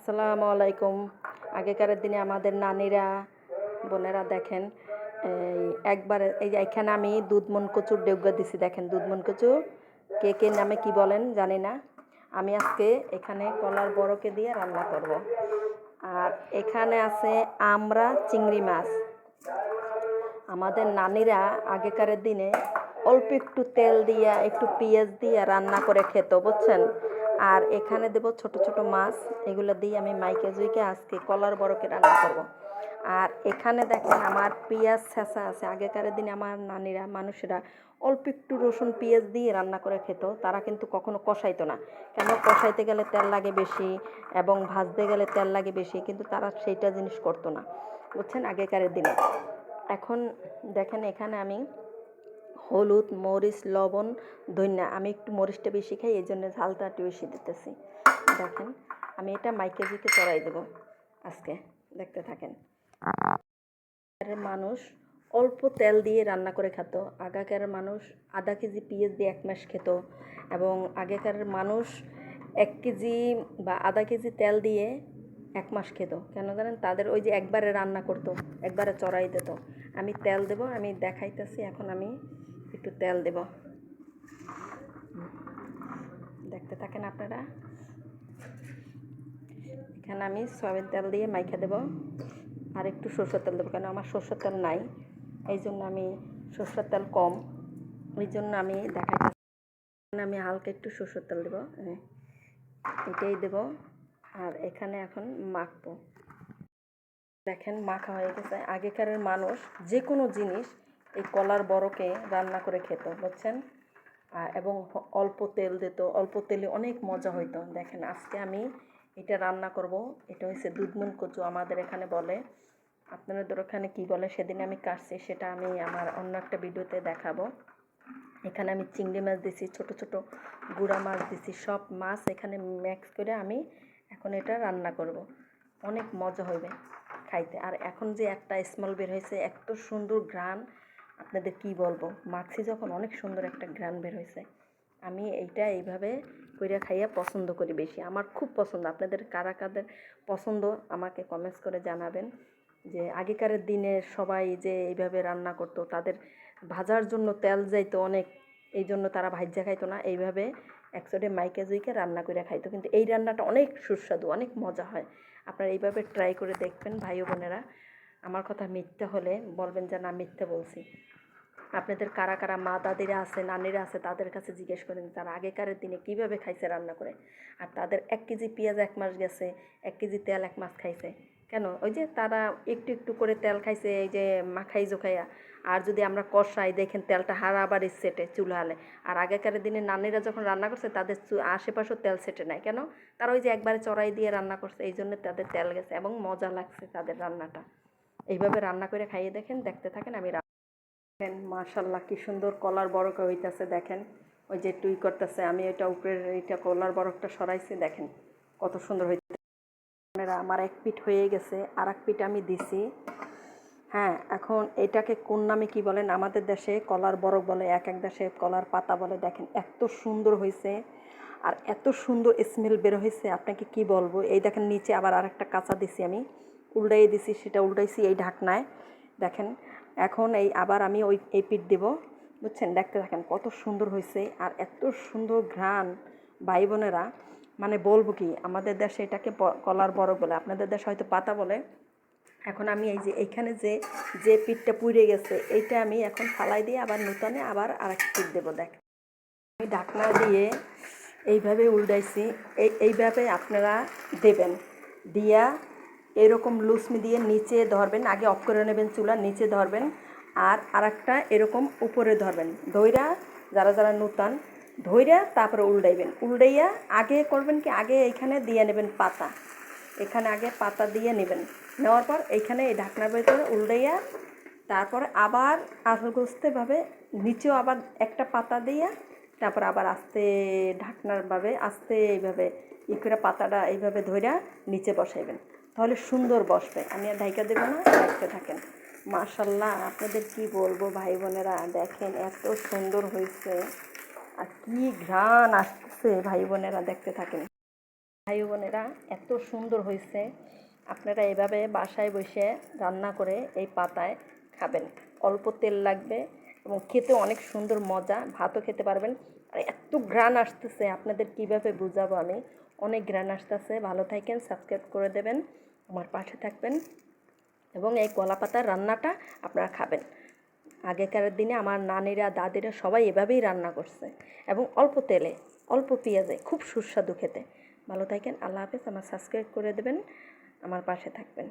আসসালামু আলাইকুম। আগেকার দিনে আমাদের নানিরা, বোনেরা দেখেন, এই একবার, এই এখানে আমি দুধমন কচুর ডেউগা দিছি, দেখেন দুধমন কচু কে কে নামে কি বলেন জানি না। আমি আজকে এখানে কলার বড়কে দিয়ে রান্না করব। আর এখানে আছে আমরা চিংড়ি মাছ। আমাদের নানিরা আগেকার দিনে অল্প একটু তেল দিয়া, একটু পেঁয়াজ দিয়া রান্না করে খেত, বুঝছেন? আর এখানে দেব ছোট ছোট মাছ। এগুলো দিয়ে আমি মাইকে জুইকে আজকে কলার বড়কে রান্না করব। আর এখানে দেখেন আমার পেঁয়াজ ছেঁচা আছে। আগেকার দিনে আমার নানিরা, মানুষেরা অল্প একটু রসুন, পেঁয়াজ দিয়ে রান্না করে খেত। তারা কিন্তু কখনো কষাইতো না। কেন? কষাইতে গেলে তেল লাগে বেশি এবং ভাজতে গেলে তেল লাগে বেশি, কিন্তু তারা সেইটা জিনিস করতো না। বুঝছেন? আগেকার দিনে। এখন দেখেন এখানে আমি হলুদ, মরিচ, লবণ, ধন্যা। আমি একটু মরিচটা বেশি খাই, এই জন্য ঝালটা একটু বেশি দিতেছি। দেখেন, আমি এটা মাইকে জিকে চড়াই দেবো আজকে, দেখতে থাকেন। মানুষ অল্প তেল দিয়ে রান্না করে খেত। আগেকার মানুষ আধা কেজি পেঁয়াজ দিয়ে এক মাস খেত এবং আগেকার মানুষ এক কেজি বা আধা কেজি তেল দিয়ে এক মাস খেত। কেন জানেন? তাদের ওই যে একবারে রান্না করতো, একবারে চড়াই দিত। আমি তেল দেব, আমি দেখাইতেছি, এখন আমি একটু তেল দেব। দেখতে থাকেন আপনারা। এখানে আমি সয়াবিন তেল দিয়ে মাইখা দেব। আর একটু সরষের তেল দেবো, কেন আমার সরষের তেল নাই। এই জন্য আমি সরষের তেল কম। ওই জন্য আমি দেখাইতেছি। আমি হালকা একটু সরষের তেল দেবো। হ্যাঁ এটাই দেব। আর এখানে এখন মাখবো। দেখেন, মাখা হয়ে গেছে। আগেকারের মানুষ যে কোনো জিনিস এই কলার বড়কে রান্না করে খেত, বুঝছেন? এবং অল্প তেল দিত, অল্প তেলে অনেক মজা হইতো। দেখেন, আজকে আমি এটা রান্না করব। এটা হচ্ছে দুধমুন কচু, আমাদের এখানে বলে। আপনাদের ওখানে কি বলে? সেদিন আমি কাটছি, সেটা আমি আমার অন্য একটা ভিডিওতে দেখাবো। এখানে আমি চিংড়ি মাছ দিছি, ছোট ছোট গুঁড়া মাছ দিছি, সব মাছ এখানে ম্যাক্স করে আমি এখন এটা রান্না করব। অনেক মজা হবে খাইতে। আর এখন যে একটা স্মল বের হয়েছে এত সুন্দর ঘ্রাণ আপনাদের কি বলব? মাছি যখন অনেক সুন্দর একটা ঘ্রাণ বের হয়েছে আমি এইটা এইভাবে কইরা খাইয়া পছন্দ করি বেশি। আমার খুব পছন্দ। আপনাদের কারা কাদের পছন্দ আমাকে কমেন্টস করে জানাবেন যে আগেকার দিনে সবাই যে এইভাবে রান্না করতো, তাদের ভাজার জন্য তেল যাইতো অনেক, এই জন্য তারা ভাজ্যা খাইতো না। এইভাবে একসাথে মাইকে জুইকে রান্না করে খাইতো। কিন্তু এই রান্নাটা অনেক সুস্বাদু, অনেক মজা হয়। আপনারা এইভাবে ট্রাই করে দেখবেন ভাই বোনেরা। আমার কথা মিথ্যা হলে বলবেন যে, না, মিথ্যা বলছি। আপনাদের কারা কারা মা দাদিরা আছে, নানিরা আছে, তাদের কাছে জিজ্ঞেস করেন তারা আগেকারের দিনে কীভাবে খাইছে রান্না করে? আর তাদের এক কেজি পেঁয়াজ এক মাস গেছে, এক কেজি তেল এক মাস খাইছে। কেন? ওই যে তারা একটু একটু করে তেল খাইছে, এই যে মাখাই জোখাইয়া। আর যদি আমরা কষাই, দেখেন তেলটা হারাবার সেটে চুলাহালে আর আগেকার দিনে নানিরা যখন রান্না করছে, তাদের আশেপাশেও তেল সেটে নেয় কেন? তারা ওই যে একবারে চড়াই দিয়ে রান্না করছে, এই জন্য তাদের তেল গেছে এবং মজা লাগছে তাদের রান্নাটা। এইভাবে রান্না করে খাইয়ে দেখেন, দেখতে থাকেন, আমি দেখেন মাশাল্লাহ কি সুন্দর কলার বরকা হইতেছে, দেখেন। ওই যে টুই করতেছে, আমি এটা উপরের এইটা কলার বরফটা সরাইছি, দেখেন কত সুন্দর হইতে আমার এক পিঠ হয়ে গেছে আর এক পিঠ আমি দিছি। হ্যাঁ এখন এটাকে কোন নামে কি বলেন? আমাদের দেশে কলার বরফ বলে, এক এক দেশে কলার পাতা বলে, দেখেন এত সুন্দর হয়েছে আর এত সুন্দর স্মেল বের হয়েছে আপনাকে কি বলব? এই দেখেন, নিচে আবার আরেকটা কাঁচা দিছি আমি। উল্টাই দিছি, সেটা উল্টাইছি এই ঢাকনায়। দেখেন, এখন এই আবার আমি ওই, এই পিঠ দেবো। বুঝছেন? দেখতে থাকেন, কত সুন্দর হয়েছে আর এত সুন্দর ঘ্রাণ। ভাই বোনেরা মানে বলব কি, আমাদের দেশে এটাকে কলার বড় বলে। আপনাদের দেশে হয়তো পাতা বলে। এখন আমি এই যে, এইখানে যে যে পিঠটা পুড়ে গেছে, এইটা আমি এখন ফালাই দিয়ে আবার নূতনে আবার আর এক পিঠ দেবো, দেখ। আমি ঢাকনা দিয়ে এইভাবে উল্টাইছি, এই, এইভাবে আপনারা দেবেন। দিয়া এরকম লুসমি দিয়ে নিচে ধরবেন, আগে অফ করে নেবেন চুলা, নিচে ধরবেন আর আরেকটা এরকম উপরে ধরবেন। ধইরা যারা যারা নূতন, ধইরা তারপরে উল্টাইবেন। উল্টাইয়া আগে করবেন কি? আগে এইখানে দিয়ে নেবেন পাতা। এখানে আগে পাতা দিয়ে নেবেন। নেওয়ার পর এইখানে এই ঢাকনার ভেতরে উল্টাইয়া তারপরে আবার আস্তেভাবে নিচেও আবার একটা পাতা দিয়া তারপর আবার আস্তে ঢাকনার ভাবে আস্তে এইভাবে ই করে পাতাটা এইভাবে ধইরা নিচে বসাইবেন। তাহলে সুন্দর বসবে। আমি আর ঢাইকা দেবো না দেখতে থাকেন। মাশাল্লাহ, আপনাদের কি বলব ভাই বোনেরা, দেখেন এত সুন্দর হয়েছে। আর কি ঘ্রাণ আসছে ভাই বোনেরা, দেখতে থাকেন। ভাই বোনেরা, এত সুন্দর হয়েছে। আপনারা এভাবে বাসায় বসে রান্না করে এই পাতায় খাবেন। অল্প তেল লাগবে এবং খেতে অনেক সুন্দর মজা। ভাতও খেতে পারবেন। আর, এত ঘ্রাণ আসতেছে, আপনাদের কীভাবে বুঝাবো আমি? অনেক ঘ্রাণ আসতেছে, ভালো থাকেন, সাবস্ক্রাইব করে দেবেন, আমার পাশে থাকবেন এবং এই কলা পাতার রান্নাটা আপনারা খাবেন। আগেকার দিনে আমার নানিরা, দাদিরা সবাই এভাবেই রান্না করছে এবং অল্প তেলে, অল্প পেঁয়াজে, খুব সুস্বাদু খেতে। ভালো থাকেন, আল্লাহ হাফেজ, আমার সাবস্ক্রাইব করে দেবেন, আমার পাশে থাকবেন।